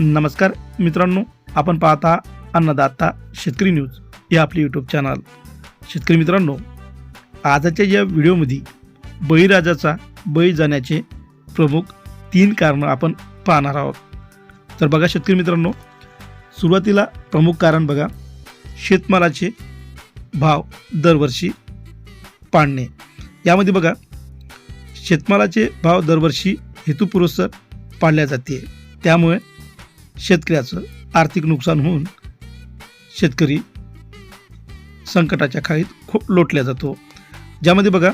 नमस्कार मित्रांनो आपण पाहता अन्नदाता शेतकरी न्यूज या आपले यूट्यूब चॅनल शेतकरी मित्रांनो आजच्या या व्हिडिओमध्ये बळीराजाचा बळी जाण्याचे प्रमुख तीन कारणं आपण पाहणार आहोत. तर बघा शेतकरी मित्रांनो सुरुवातीला प्रमुख कारण बघा शेतमालाचे भाव दरवर्षी पाडणे. यामध्ये बघा शेतमालाचे भाव दरवर्षी हेतुपुरस्सर पाडल्या जाते. त्यामुळे शेतकऱ्याचं आर्थिक नुकसान होऊन शेतकरी संकटाच्या खाईत खूप लोटल्या जातो. ज्यामध्ये बघा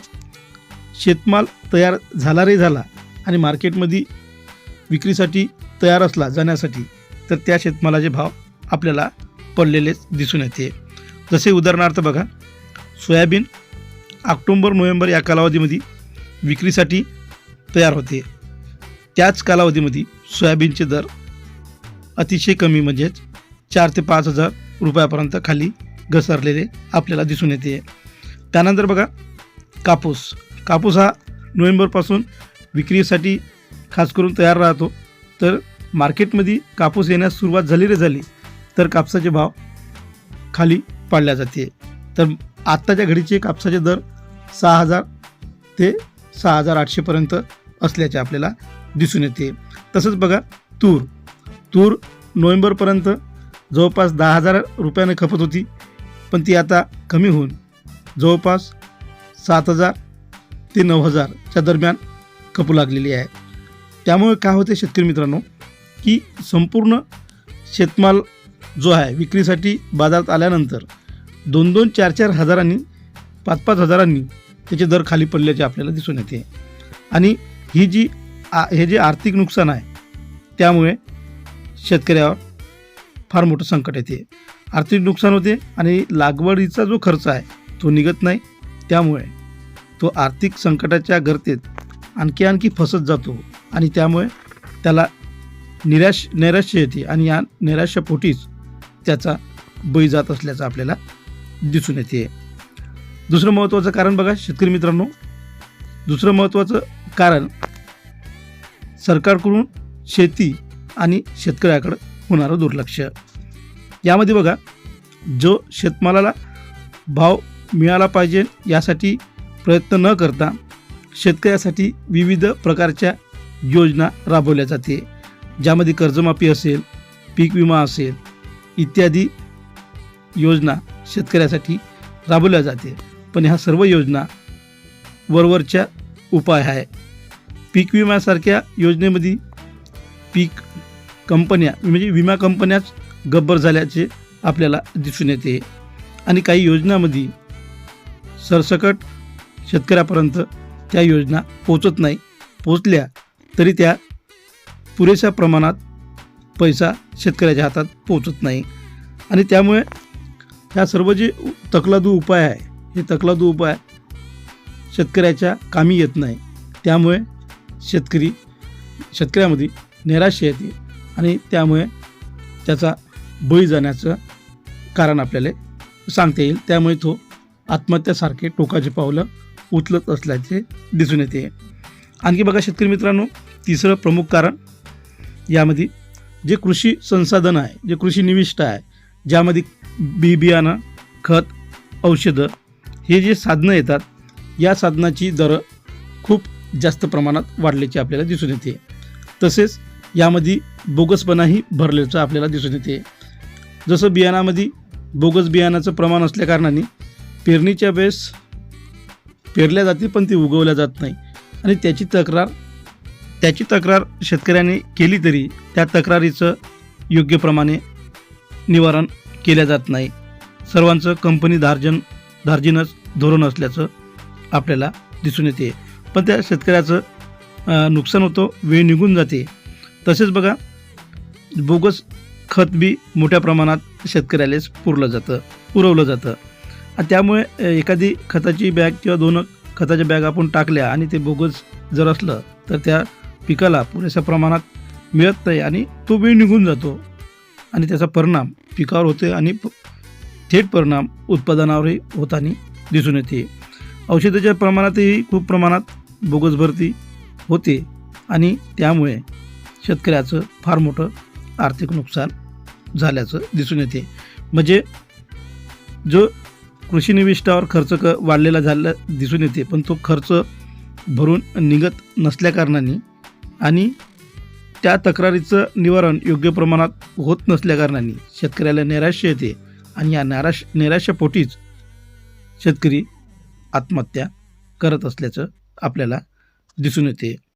शेतमाल तयार झाला रे झाला आणि मार्केटमध्ये विक्रीसाठी तयार असला जाण्यासाठी तर त्या शेतमालाचे भाव आपल्याला पडलेलेच दिसून येते. जसे उदाहरणार्थ बघा सोयाबीन ऑक्टोंबर नोव्हेंबर या कालावधीमध्ये विक्रीसाठी तयार होते. त्याच कालावधीमध्ये सोयाबीनचे दर अतिशय कमी म्हणजेच चार ते पाच हजार रुपयापर्यंत खाली घसरलेले आपल्याला दिसून येते. त्यानंतर बघा कापूस. कापूस हा नोव्हेंबरपासून विक्रीसाठी खास करून तयार राहतो. तर मार्केटमध्ये कापूस येण्यास सुरुवात झाली रे झाली तर कापसाचे भाव खाली पाडल्या जाते. तर आत्ताच्या घडीचे कापसाचे दर सहा हजार ते सहा हजार आठशेपर्यंत असल्याचे आपल्याला दिसून येते. तसंच बघा तूर. तूर नोव्हेंबरपर्यंत जवळपास दहा हजार रुपयाने खपत होती पण ती आता कमी होऊन जवळपास सात हजार ते नऊ हजारच्या दरम्यान खपू लागलेली आहे. त्यामुळे काय होते शेतकरी मित्रांनो की संपूर्ण शेतमाल जो आहे विक्रीसाठी बाजारात आल्यानंतर दोन दोन चार चार हजारांनी पाच पाच हजारांनी त्याचे दर खाली पडल्याचे आपल्याला दिसून येते. आणि ही जी आ हे जे आर्थिक नुकसान आहे त्यामुळे शेतकऱ्यावर फार मोठं संकट येते. आर्थिक नुकसान होते आणि लागवडीचा जो खर्च आहे तो निघत नाही. त्यामुळे तो आर्थिक संकटाच्या गर्तेत आणखी आणखी फसत जातो आणि त्यामुळे त्याला निराश नैराश्य येते आणि या नैराश्यपोटीच त्याचा बळी जात असल्याचं आपल्याला दिसून येते. दुसरं महत्त्वाचं कारण बघा शेतकरी मित्रांनो. दुसरं महत्त्वाचं कारण सरकारकडून शेती आणि शेतकऱ्याकडं होणारं दुर्लक्ष. यामध्ये बघा जो शेतमालाला भाव मिळाला पाहिजे यासाठी प्रयत्न न करता शेतकऱ्यासाठी विविध प्रकारच्या योजना राबवल्या जाते. ज्यामध्ये कर्जमाफी असेल पीक विमा असेल इत्यादी योजना शेतकऱ्यासाठी राबवल्या जाते. पण ह्या सर्व योजना वरवरच्या उपाय आहे पीक विम्यासारख्या योजनेमध्ये पीक कंपन्या म्हणजे विमा कंपन्याच गब्बर झाल्याचे आपल्याला दिसून येते. आणि काही योजनांमध्ये सरसकट शेतकऱ्यापर्यंत त्या योजना पोचत नाही. पोचल्या तरी त्या पुरेशा प्रमाणात पैसा शेतकऱ्याच्या हातात पोचत नाही. आणि त्यामुळे ह्या सर्व जे तकलादू उपाय आहे हे तकलादू उपाय शेतकऱ्याच्या कामी येत नाही. त्यामुळे शेतकरी शेतकऱ्यामध्ये निराश येते. आणि त्यामुळे त्याचा बळी जाण्याचं कारण आपल्याला सांगता येईल. त्यामुळे तो आत्महत्यासारखे टोकाचे पावलं उचलत असल्याचे दिसून येते. आणखी बघा शेतकरी मित्रांनो तिसरं प्रमुख कारण यामध्ये जे कृषी संसाधन आहे जे कृषी निविष्ट आहे ज्यामध्ये बी बियाणं खत औषधं हे जे साधनं येतात या साधनाची दरं खूप जास्त प्रमाणात वाढल्याची आपल्याला दिसून येते. तसेच यामध्ये बोगसपणाही भरल्याचं आपल्याला दिसून येते. जसं बियाणामध्ये बोगस बियाणाचं प्रमाण असल्याकारणाने पेरणीच्या वेळेस पेरल्या जाते पण ती उगवल्या जात नाही. आणि त्याची तक्रार त्याची तक्रार शेतकऱ्याने केली तरी त्या तक्रारीचं योग्यप्रमाणे निवारण केल्या जात नाही. सर्वांचं कंपनी धार्जन धार्जिनच धोरण असल्याचं आपल्याला दिसून येते. पण त्या शेतकऱ्याचं नुकसान होतं वेळ निघून जाते. तसेच बघा बोगस खत बी मोठ्या प्रमाणात शेतकऱ्यालाच पुरलं जातं पुरवलं जातं. आणि त्यामुळे एखादी खताची बॅग किंवा दोन खताच्या बॅग आपण टाकल्या आणि ते बोगस जर असलं तर त्या पिकाला पुरेशा प्रमाणात मिळत नाही आणि तो वेळ निघून जातो. आणि त्याचा परिणाम पिकावर होते आणि प- थेट परिणाम उत्पादनावरही होताना दिसून येते. औषधाच्या प्रमाणातही खूप प्रमाणात बोगस भरती होते आणि त्यामुळे शेतकऱ्याचं फार मोठं आर्थिक नुकसान झाल्याचं दिसून येते. म्हणजे जो कृषीनिविष्ठावर खर्च क वाढलेला झाला दिसून येते पण तो खर्च भरून निघत नसल्याकारणाने आणि त्या तक्रारीचं निवारण योग्य प्रमाणात होत नसल्याकारणाने शेतकऱ्याला नैराश्य येते आणि या नैराश नैराश्यापोटीच शेतकरी आत्महत्या करत असल्याचं आपल्याला दिसून येते.